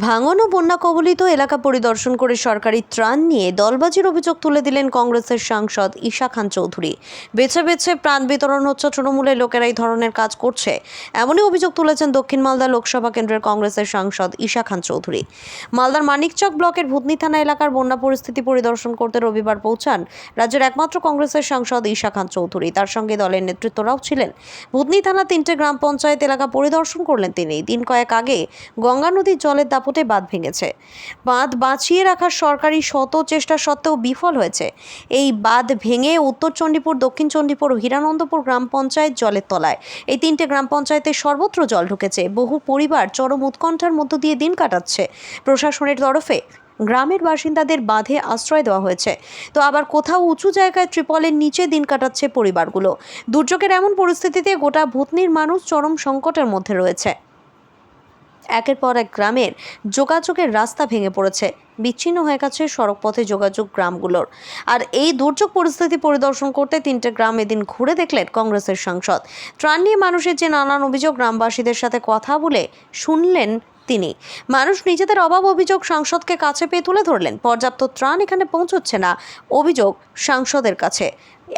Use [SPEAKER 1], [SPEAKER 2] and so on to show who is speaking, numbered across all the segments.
[SPEAKER 1] ভাঙন ও বন্যা কবলিত এলাকা পরিদর্শন করে সরকারি ত্রাণ নিয়ে দলবাজির অভিযোগ তুলে দিলেন কংগ্রেসের সাংসদ ঈশা খান চৌধুরী। বেছে বেছে প্রাণ বিতরণ হচ্ছে তৃণমূলের লোকেরা এই ধরনের কাজ করছে। এমনই অভিযোগ তুলেছেন দক্ষিণ মালদা লোকসভা কেন্দ্রের কংগ্রেসের সাংসদ ঈশা খান চৌধুরী। মালদার মানিকচক ব্লকের ভূতনি থানা এলাকার বন্যা পরিস্থিতি পরিদর্শন করতে রবিবার পৌঁছান রাজ্যের একমাত্র কংগ্রেসের সাংসদ ঈশা খান চৌধুরী। তার সঙ্গে দলের নেতৃত্বরাও ছিলেন। ভূতনি থানা তিনটে গ্রাম পঞ্চায়েত এলাকা পরিদর্শন করলেন তিনি। দিন কয়েক আগে গঙ্গা নদীর জলের দাপটে বাঁধ ভেঙেছে। বাঁধ বাঁচিয়ে রাখার সরকারি শত চেষ্টা সত্ত্বেও বিফল হয়েছে। এই বাঁধ ভেঙে উত্তর চণ্ডীপুর, দক্ষিণ চণ্ডীপুর ও হীরানন্দপুর গ্রাম পঞ্চায়েত জলের তলায়। এই তিনটে গ্রাম পঞ্চায়েতে সর্বত্র জল ঢুকেছে। বহু পরিবার চরম উৎকণ্ঠার মধ্য দিয়ে দিন কাটাচ্ছে। প্রশাসনের তরফে গ্রামের বাসিন্দাদের বাঁধে আশ্রয় দেওয়া হয়েছে। তো আবার কোথাও উঁচু জায়গায় ত্রিপলের নিচে দিন কাটাচ্ছে পরিবারগুলো। দুর্যোগের এমন পরিস্থিতিতে গোটা ভূতনির মানুষ চরম সংকটের মধ্যে রয়েছে। একের পর এক গ্রামের যোগাযোগের রাস্তা ভেঙে পড়েছে। বিচ্ছিন্ন হয়ে গেছে সড়কপথে যোগাযোগ গ্রামগুলোর। আর এই দুর্যোগ পরিস্থিতি পরিদর্শন করতে তিনটে গ্রাম এদিন ঘুরে দেখলেন কংগ্রেসের সাংসদ। ত্রাণ নিয়ে মানুষের যে নানান অভিযোগ, গ্রামবাসীদের সাথে কথা বলে শুনলেন তিনি। মানুষ নিজেদের অভাব অভিযোগ সাংসদকে কাছে পেয়ে তুলে ধরলেন। পর্যাপ্ত ত্রাণ এখানে পৌঁছচ্ছে না অভিযোগ সাংসদের কাছে।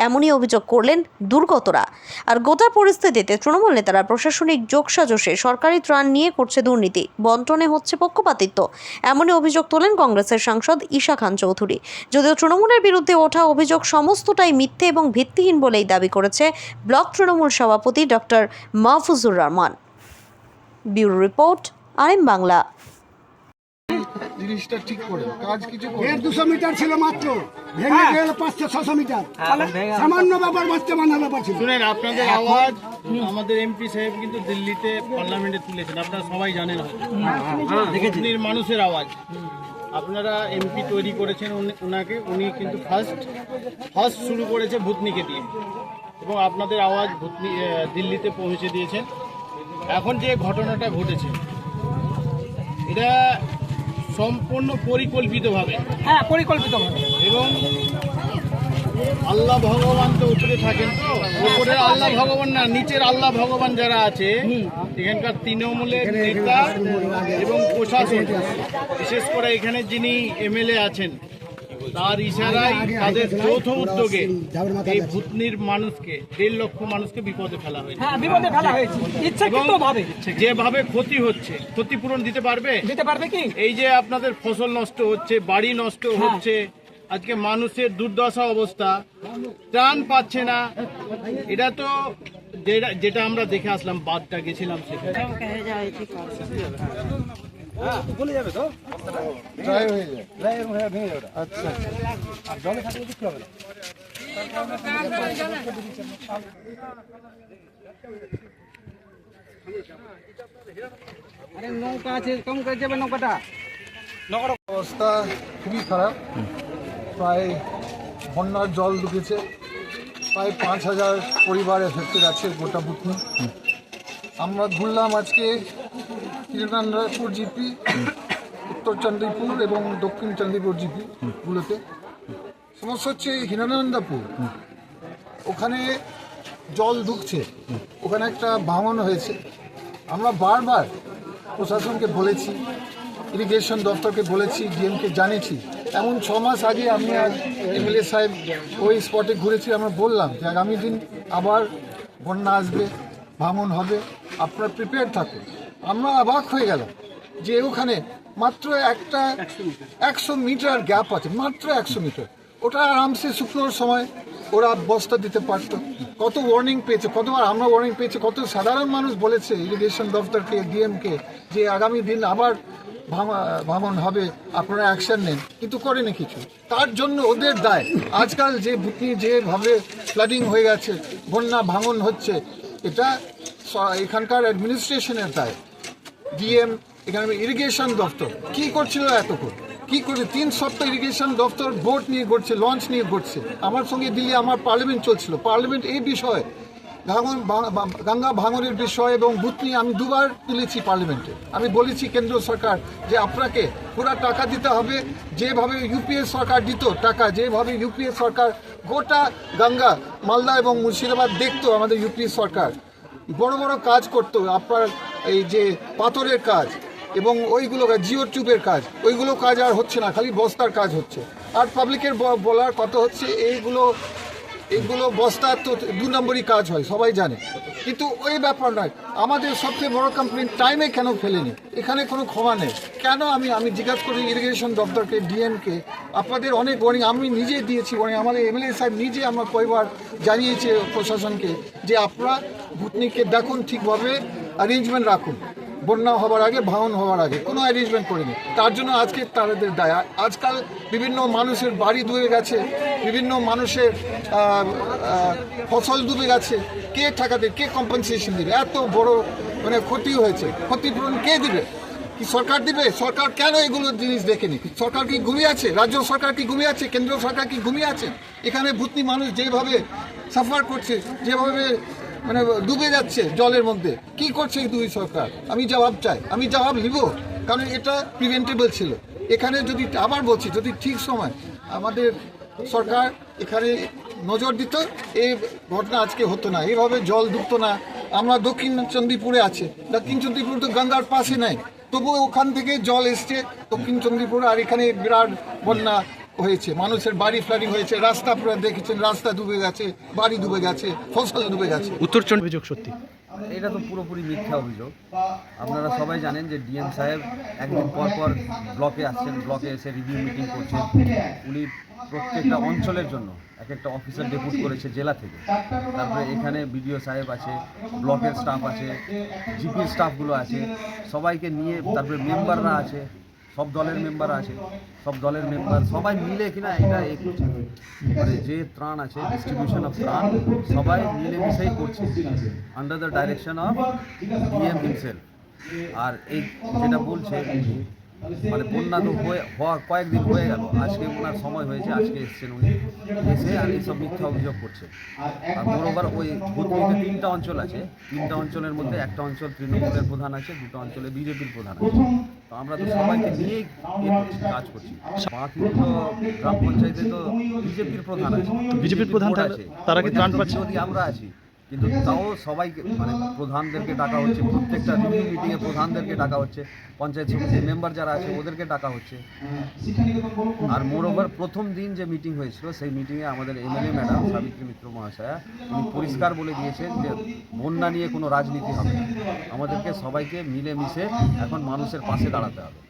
[SPEAKER 1] এমনই অভিযোগ করলেন দুর্গতরা। আর গোটা পরিস্থিতিতে তৃণমূল নেতারা প্রশাসনিক যোগসাজশে সরকারি ত্রাণ নিয়ে করছে দুর্নীতি। বন্টনে হচ্ছে পক্ষপাতিত্ব। এমনই অভিযোগ তোলেন কংগ্রেসের সাংসদ ঈশা খান চৌধুরী। যদিও তৃণমূলের বিরুদ্ধে ওঠা অভিযোগ সমস্তটাই মিথ্যে এবং ভিত্তিহীন বলেই দাবি করেছে ব্লক তৃণমূল সভাপতি doctor Mahfuzur Rahman. Bureau report IM Bangla.
[SPEAKER 2] জিনিসটা ঠিক করে কাজ কিছু
[SPEAKER 3] দুশো মিটার ছিল মাত্র ভেঙে গেল পাঁচশো ছশো মিটার। সামান্য ব্যাপার
[SPEAKER 4] শুনেন আপনাদের আওয়াজ আমাদের এমপি সাহেব কিন্তু দিল্লিতে পার্লামেন্টে তুলেছেন আপনারা সবাই জানেন দেখেছেন মানুষের আওয়াজ। আপনারা এমপি তৈরি করেছেন উনি- উনাকে উনি কিন্তু ফার্স্ট ফার্স্ট শুরু করেছে ভূতনিকে দিয়ে। এবং আপনাদের আওয়াজ ভূতনি দিল্লিতে পৌঁছে দিয়েছেন। এখন যে ঘটনাটা ঘটেছে এটা সম্পূর্ণ পরিকল্পিতভাবে।
[SPEAKER 5] হ্যাঁ পরিকল্পিতভাবে।
[SPEAKER 4] এবং আল্লাহ ভগবান তো উপরে থাকেন তো। উপরে আল্লাহ ভগবান না নিচের আল্লাহ ভগবান যারা আছে এখানকার তৃণমূলের নেতা এবং প্রশাসন বিশেষ করে এখানে যিনি এমএলএ আছেন। তার ইশারায় তাদের যৌথ উদ্যোগে এই ভূতনির মানুষকে দেড় লক্ষ মানুষকে বিপদে ফেলা হয়েছে।
[SPEAKER 5] হ্যাঁ বিপদে ফেলা হয়েছে। ইচ্ছাকৃত
[SPEAKER 4] যেভাবে ক্ষতি হচ্ছে ক্ষতিপূরণ দিতে পারবে?
[SPEAKER 5] দিতে পারবে কি?
[SPEAKER 4] এই যে আপনাদের ফসল নষ্ট হচ্ছে বাড়ি নষ্ট হচ্ছে আজকে মানুষের দুর্দশা অবস্থা ত্রাণ পাচ্ছে না। এটা তো যেটা- যেটা আমরা দেখে আসলাম বাদটা গেছিলাম সেখানে।
[SPEAKER 2] ড্রাই হয়ে যায়। আচ্ছা।
[SPEAKER 5] আরে নৌকা আছে কম করে যাবে নৌকাটা।
[SPEAKER 2] অবস্থা খুবই খারাপ। প্রায় বন্যার জল ঢুকেছে। প্রায় পাঁচ হাজার পরিবার এফেক্টেড আছে গোটা বুথনি আমরা ঘুরলাম আজকে হিরণান্দাপুর জিপি, উত্তর চন্দ্রীপুর এবং দক্ষিণ চন্দ্রীপুর জিপি গুলোতে সমস্যা হচ্ছে হিরণানন্দাপুর ওখানে জল ঢুকছে, ওখানে একটা ভাঙন হয়েছে। আমরা বারবার প্রশাসনকে বলেছি, ইরিগেশন দপ্তরকে বলেছি, ডিএমকে জানিয়েছি। এমন ছ মাস আগে আমি আর এমএলএ সাহেব ওই স্পটে ঘুরেছি, আমরা বললাম যে আগামী দিন আবার বন্যা আসবে, ভাঙন হবে। আপনারা প্রিপেয়ার থাকুন। আমরা অবাক হয়ে গেলাম যে ওখানে মাত্র একটা একশো মিটার গ্যাপ আছে, মাত্র একশো মিটার। ওটা আরামসে শুকনোর সময় ওরা বস্তা দিতে পারতো। কত ওয়ার্নিং পেয়েছে, কতবার আমরা ওয়ার্নিং পেয়েছি, কত সাধারণ মানুষ বলেছে ইরিগেশন দপ্তরকে ডিএমকে যে আগামী দিন আবার ভাঙা- ভাঙন হবে, আপনারা অ্যাকশন নেন। কিন্তু করেনি কিছু। তার জন্য ওদের দায়। আজকাল যে বুকি যেভাবে ফ্লাডিং হয়ে গেছে, বন্যা ভাঙন হচ্ছে, এটা এখানকার অ্যাডমিনিস্ট্রেশনের দায়। ডিএম, এখানে ইরিগেশন দপ্তর কি করছিল এতক্ষণ? কি করে তিন সপ্তাহ ইরিগেশন দপ্তর বোট নিয়ে ঘটছে লঞ্চ নিয়ে ঘটছে। আমার সঙ্গে দিল্লি, আমার পার্লামেন্ট চলছিল। পার্লামেন্ট এই বিষয়ে, ভাঙন গঙ্গা ভাঙনের বিষয় এবং বুথ নিয়ে আমি দুবার তুলেছি পার্লামেন্টে আমি বলেছি কেন্দ্র সরকার যে আপনাকে পুরো টাকা দিতে হবে, যেভাবে ইউপিএ সরকার দিত টাকা, যেভাবে ইউপিএ সরকার গোটা গঙ্গা, মালদা এবং মুর্শিদাবাদ দেখতো আমাদের ইউপিএ সরকার। বড় বড় কাজ করতো, আপনার এই যে পাথরের কাজ এবং ওইগুলো জিও টিউবের কাজ, ওইগুলো কাজ আর হচ্ছে না, খালি বস্তার কাজ হচ্ছে। আর পাবলিকের বলার কথা হচ্ছে এইগুলো এইগুলো বস্তার তো দু নম্বরই কাজ হয়, সবাই জানে। কিন্তু ওই ব্যাপার নয়, আমাদের সবচেয়ে বড় কোম্পানি টাইমে কেন ফেলেনি? এখানে কোনো ক্ষমা নেই। কেন আমি আমি জিজ্ঞাসা করি ইরিগেশন দপ্তরকে ডিএমকে আপনাদের অনেক ওয়ার্নিং আমি নিজে দিয়েছি ওয়ার্নিং আমাদের এমএলএ সাহেব নিজে আমার পরিবার জানিয়েছে প্রশাসনকে যে আপনারা ভুতনিকে দেখুন ঠিকভাবে অ্যারেঞ্জমেন্ট রাখুন। বন্যা হওয়ার আগে ভাঙন হওয়ার আগে, কোনো অ্যারেঞ্জমেন্ট করেনি। তার জন্য আজকে তাদের দায়। আজকাল বিভিন্ন মানুষের বাড়ি ডুবে গেছে, বিভিন্ন মানুষের ফসল ডুবে গেছে। কে দেবে, কে কম্পেনসেশন দেবে? এত বড় মানে ক্ষতি হয়েছে। ক্ষতিপূরণ কে দিবে? কি সরকার দিবে? সরকার কেন এগুলো জিনিস দেখেনি? সরকার কি ঘুমিয়ে আছে? রাজ্য সরকার কি ঘুমিয়ে আছে? কেন্দ্র সরকার কি ঘুমিয়ে আছে? এখানে ভূতনি মানুষ যেভাবে সাফার করছে, যেভাবে মানে ডুবে যাচ্ছে জলের মধ্যে। কি করছে এই দুই সরকার? আমি জবাব চাই। আমি জবাব নিব। কারণ এটা প্রিভেন্টেবল ছিল। এখানে যদি আবার বলছি, যদি ঠিক সময় আমাদের সরকার এখানে নজর দিত, এই ঘটনা আজকে হতো না। এইভাবে জল ডুবতো না। আমরা দক্ষিণ চন্দ্রপুরে আছে। দক্ষিণ চন্দ্রপুর তো গঙ্গার পাশে নাই। তবুও ওখান থেকে জল এসছে দক্ষিণ চন্দ্রপুর, আর এখানে বিরাট বন্যা। হয়েছে মানুষের বাড়ি ফ্লাডিং হয়েছে রাস্তা আপনারা দেখেছেন রাস্তা ডুবে গেছে বাড়ি ডুবে গেছে ফসল ডুবে গেছে।
[SPEAKER 6] উত্তরচন্ড অভিযোগ সত্যি।
[SPEAKER 7] এটা তো পুরোপুরি মিথ্যা অভিযোগ। আপনারা সবাই জানেন যে ডিএম সাহেব একদিন পর পর ব্লকে আসছেন ব্লকে এসে রিভিউ মিটিং করছেন। উনি প্রত্যেকটা অঞ্চলের জন্য এক একটা অফিসার ডেপুট করেছে জেলা থেকে। তারপরে এখানে বিডিও সাহেব আছে ব্লকের স্টাফ আছে জিপির স্টাফগুলো আছে। সবাইকে নিয়ে তারপরে মেম্বাররা আছে। সব দলের মেম্বার আছে, সব দলের মেম্বার সবাই মিলে কিনা এটা মানে যে ত্রাণ আছে ডিস্ট্রিবিউশন অফ ত্রাণ, সবাই মিলেমিশেই করছে। Under the direction of DM himself আর এই যেটা বলছে মানে বন্যা তো হয়ে, হওয়া কয়েকদিন হয়ে গেল। আজকে ওনার সময় হয়েছে, আজকে এসছেন উনি। এসে আর এইসব মিথ্যা অভিযোগ করছে। আর বরাবর ওই ভূতনিতে তিনটা অঞ্চল আছে। তিনটা অঞ্চলের মধ্যে একটা অঞ্চল তৃণমূলের প্রধান আছে, দুটো অঞ্চলে বিজেপির প্রধান আছে। আমরা তো সবাইকে ইয়ে কাজ করছি। তো গ্রাম পঞ্চায়েতে তো বিজেপির প্রধান আছে।
[SPEAKER 6] বিজেপির প্রধান
[SPEAKER 7] আছে
[SPEAKER 6] তারা- তারা কি ত্রাণ পাচ্ছে?
[SPEAKER 7] আমরা আছি। কিন্তু তাও সবাইকে মানে প্রধানদেরকে ডাকা হচ্ছে, প্রত্যেকটা মিটিংয়ে প্রধানদেরকে ডাকা হচ্ছে, পঞ্চায়েত সমিতির মেম্বার যারা আছে, ওদেরকে ডাকা হচ্ছে আর মোরওভার প্রথম দিন যে মিটিং হয়েছিল, সেই মিটিংয়ে আমাদের এমএলএ ম্যাডাম সাবিত্রী মিত্র মহাশয়া, উনি পরিষ্কার বলে দিয়েছেন যে বন্যা নিয়ে কোনো রাজনীতি হবে। আমাদেরকে সবাইকে মিলেমিশে এখন মানুষের পাশে দাঁড়াতে হবে